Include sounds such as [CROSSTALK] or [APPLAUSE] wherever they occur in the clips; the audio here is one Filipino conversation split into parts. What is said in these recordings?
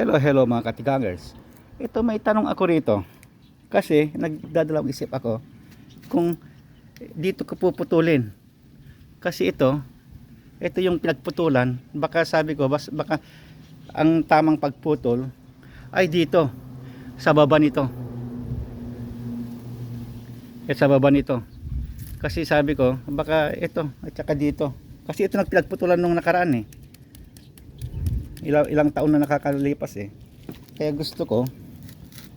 Hello, hello mga katigangers. Ito may tanong ako rito. Kasi nagdadalawang isip ako kung dito ko puputulin. Kasi ito, ito yung pinagputulan. Baka sabi ko, bas, baka ang tamang pagputol ay dito, sa baba nito. At sa baba nito. Kasi sabi ko, baka ito, at saka dito. Kasi ito nagpinagputulan nung nakaraan eh ilang, ilang taon na nakakalipas eh. Kaya gusto ko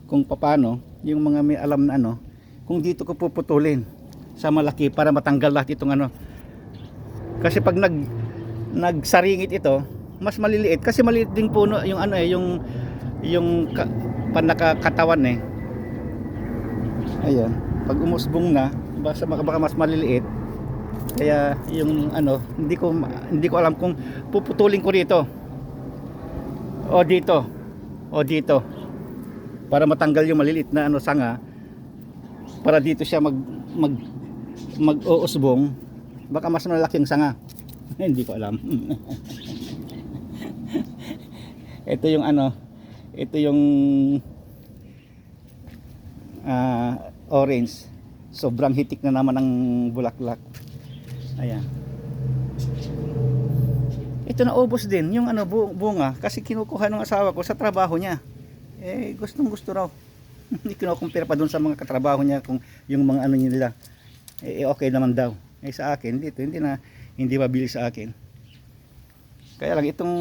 kung paano yung mga may alam na ano, kung dito ko puputulin sa malaki para matanggal lahat itong ano. Kasi pag nag nagsaringit ito, mas maliliit kasi maliit ding puno yung ano eh, yung yung ka, panakakatawan eh. Ayan, pag umusbong na, baka, baka mas maliliit. Kaya yung ano, hindi ko hindi ko alam kung puputulin ko rito o dito. O dito. Para matanggal yung malilit na ano sanga para dito siya mag mag mag-uusbong. Baka mas malaki ang sanga. [LAUGHS] Hindi ko alam. [LAUGHS] Ito yung ano ito yung ah, orange. Sobrang hitik na naman ng bulaklak. Ayan ito na ubos din yung ano bu- bunga. Kasi kinukuha ng asawa ko sa trabaho niya. Eh gustong gusto raw. Hindi [LAUGHS] kinukumpira pa doon sa mga katrabaho niya kung yung mga ano nila. Eh okay naman daw. Eh sa akin dito hindi na hindi mabili sa akin. Kaya lang itong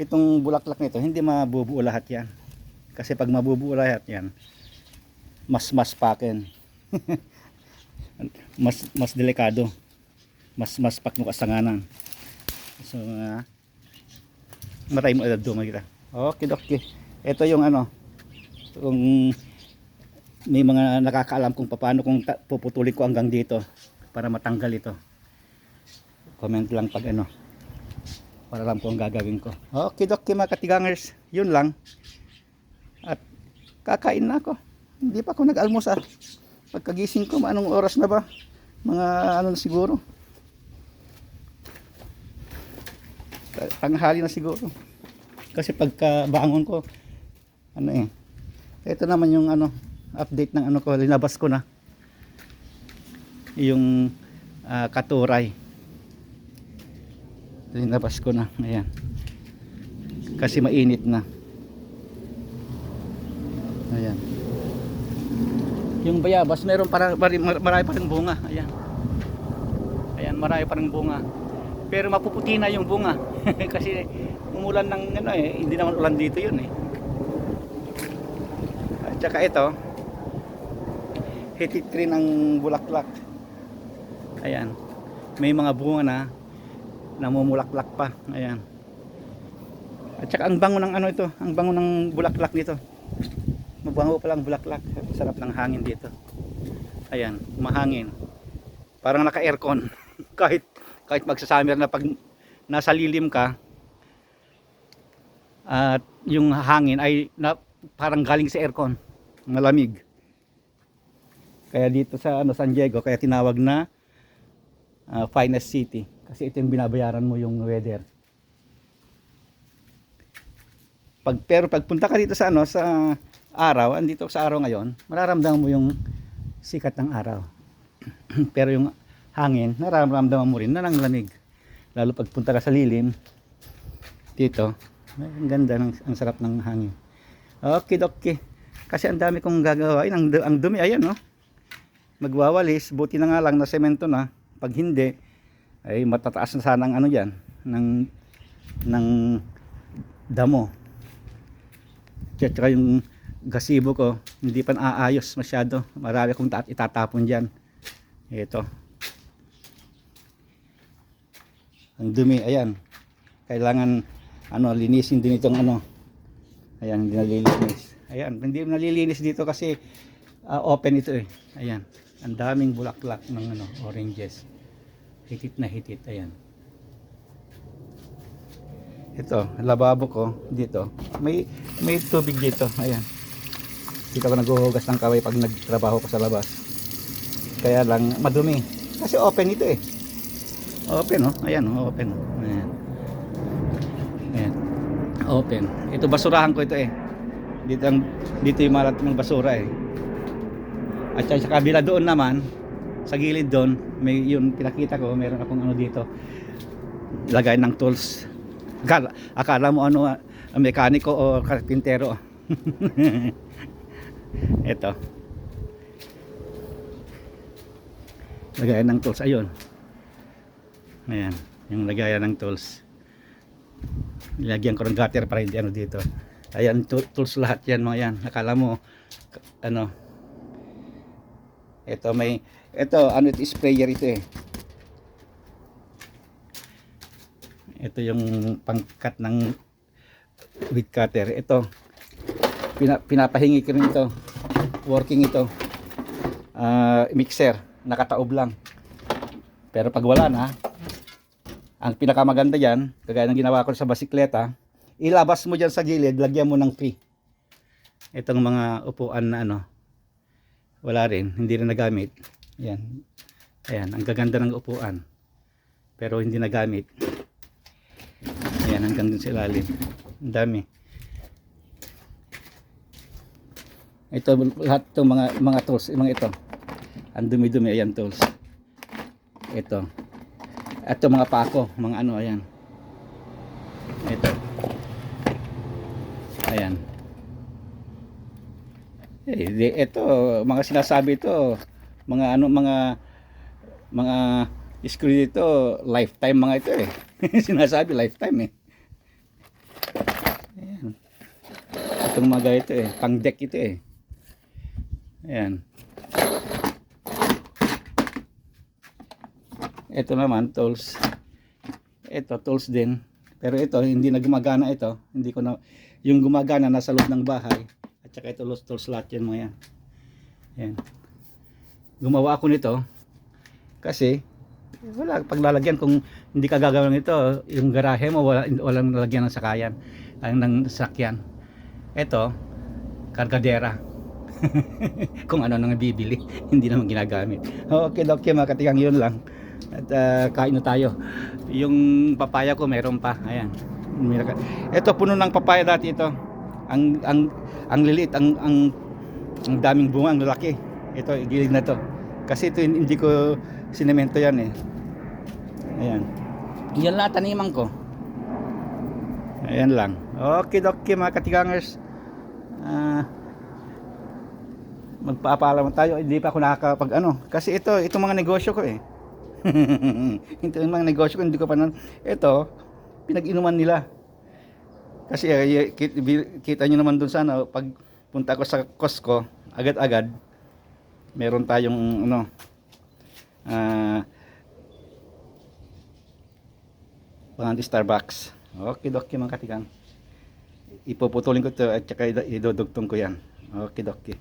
itong bulaklak nito hindi mabubuo lahat yan. Kasi pag mabubuo lahat yan mas mas pakin [LAUGHS] mas mas delikado. Mas mas pakno So, uh, maray mo edad doon kita. Okay, okay. Ito yung ano, kung may mga nakakaalam kung paano kung puputulin ko hanggang dito para matanggal ito. Comment lang pag ano. Para alam ko ang gagawin ko. Okay, okay mga katigangers. Yun lang. At kakain na ako. Hindi pa ako nag-almusal. Pagkagising ko, anong oras na ba? Mga ano siguro. Tanghali na siguro. Kasi pagka bangon ko ano eh. Ito naman yung ano update ng ano ko linabas ko na. Yung ah, katuray. Linabas ko na ayan. Kasi mainit na. Ayan. Yung bayabas meron para marami, marami pa rin bunga ayan. Ayan marami pa rin bunga pero mapuputi na yung bunga. [LAUGHS] Kasi umulan ng ano eh hindi naman ulan dito yun eh. At saka ito hitit rin ang bulaklak. Ayan. May mga bunga na namumulaklak pa. Ayan. At saka ang bango ng ano ito ang bango ng bulaklak nito mabango pa lang bulaklak. Sarap ng hangin dito. Ayan mahangin. Parang naka aircon [LAUGHS] kahit kahit magsa-summer na pag nasa lilim ka at yung hangin ay na, parang galing sa aircon malamig. Kaya dito sa ano San Diego kaya tinawag na ah, finest city. Kasi ito yung binabayaran mo yung weather. Pag pero pagpunta ka dito sa ano sa araw andito sa araw ngayon mararamdaman mo yung sikat ng araw. [CLEARS THROAT] Pero yung hangin nararamdaman mo rin na ng lamig lalo pagpunta ka sa lilim. Dito ang ganda ng ang sarap ng hangin. Okay okay kasi ang dami kong gagawin ang, ang dumi ayan no magwawalis. Buti na nga lang na semento na. Pag hindi ay matataas na sana ang ano yan ng ng damo. At yung gasibo ko hindi pa naayos masyado. Marami kong ta- itatapon dyan. Ito ang dumi ayan. Kailangan ano linisin din itong ano. Ayan hindi nalilinis. Ayan hindi nalilinis dito kasi ah, open ito eh. Ayan ang daming bulaklak ng ano oranges. Hitit na hitit ayan. Ito lababo ko dito. May may tubig dito ayan. Dito ako naghuhugas ng kaway pag nagtrabaho ko sa labas? Kaya lang madumi. Kasi open ito eh open oh ayan oh open ayan ayan open. Ito basurahan ko ito eh. Dito ang dito yung malat ng basura eh. At sa kabila doon naman, sa gilid doon, may yun pinakita ko, meron akong ano dito. Lagay ng tools. Akala, akala mo ano, ah, mekaniko o karpintero. [LAUGHS] ito. Lagayan ng tools. Ayun. Ayan. Yung lagayan ng tools. Nilagyan ko ng gutter para hindi ano dito. Ayan, tools lahat yan mga yan. Akala mo, ano, ito may, ito, ano ito, sprayer ito eh. Ito yung pangkat ng weed cutter. Ito, pina, pinapahingi ko rin ito. Working ito. Ah, mixer, nakataob lang. Pero pag wala na, ang pinakamaganda dyan, kagaya ng ginawa ko sa basikleta, ilabas mo dyan sa gilid, lagyan mo ng free. Itong mga upuan na ano, wala rin, hindi rin nagamit. Yan. Ayan, ang gaganda ng upuan. Pero hindi nagamit. Ayan, hanggang dun sa ilalim. Ang dami. Ito, lahat itong mga, mga tools, mga ito. Ang dumi-dumi, ayan tools. Ito. Ito mga pako, mga ano, ayan. Ito. Ayan. Eh, ito, mga sinasabi ito, mga ano, mga, mga screw dito, lifetime mga ito eh. [LAUGHS] sinasabi, lifetime eh. Ayan. Itong mga ito eh, pang deck ito eh. Ayan. Ito naman, tools. Ito, tools din. Pero ito, hindi na gumagana ito. Hindi ko na, yung gumagana nasa loob ng bahay. At saka ito, tools, tools lahat yan mga yan. Yan. Gumawa ako nito. Kasi, wala, paglalagyan kung hindi ka gagawin ito, yung garahe mo, wala, walang lalagyan ng sakayan. Ang ng sakyan. Ito, kargadera. [LAUGHS] kung ano nang bibili, [LAUGHS] hindi naman ginagamit. Okay, okay mga katigang yun lang. At ah, kain na tayo. Yung papaya ko meron pa. Ayan. Ito puno ng papaya dati ito. Ang ang ang liliit, ang ang ang daming bunga, ang lalaki. Ito gilid na to. Kasi ito hindi ko sinemento yan eh. Ayan. Yan lang taniman ko. Ayan lang. Okay, okay mga katigangers. Ah magpapaalam tayo hindi pa ako nakakapag ano kasi ito itong mga negosyo ko eh [LAUGHS] ito yung mga negosyo ko hindi ko pa nan ito pinag-inuman nila. Kasi eh, kita, kita nyo naman dun sa ano pag punta ko sa Costco agad-agad meron tayong ano ah uh, Starbucks. Okay doki mga katigang ipuputulin ko to at saka idudugtong ko yan. Okay doki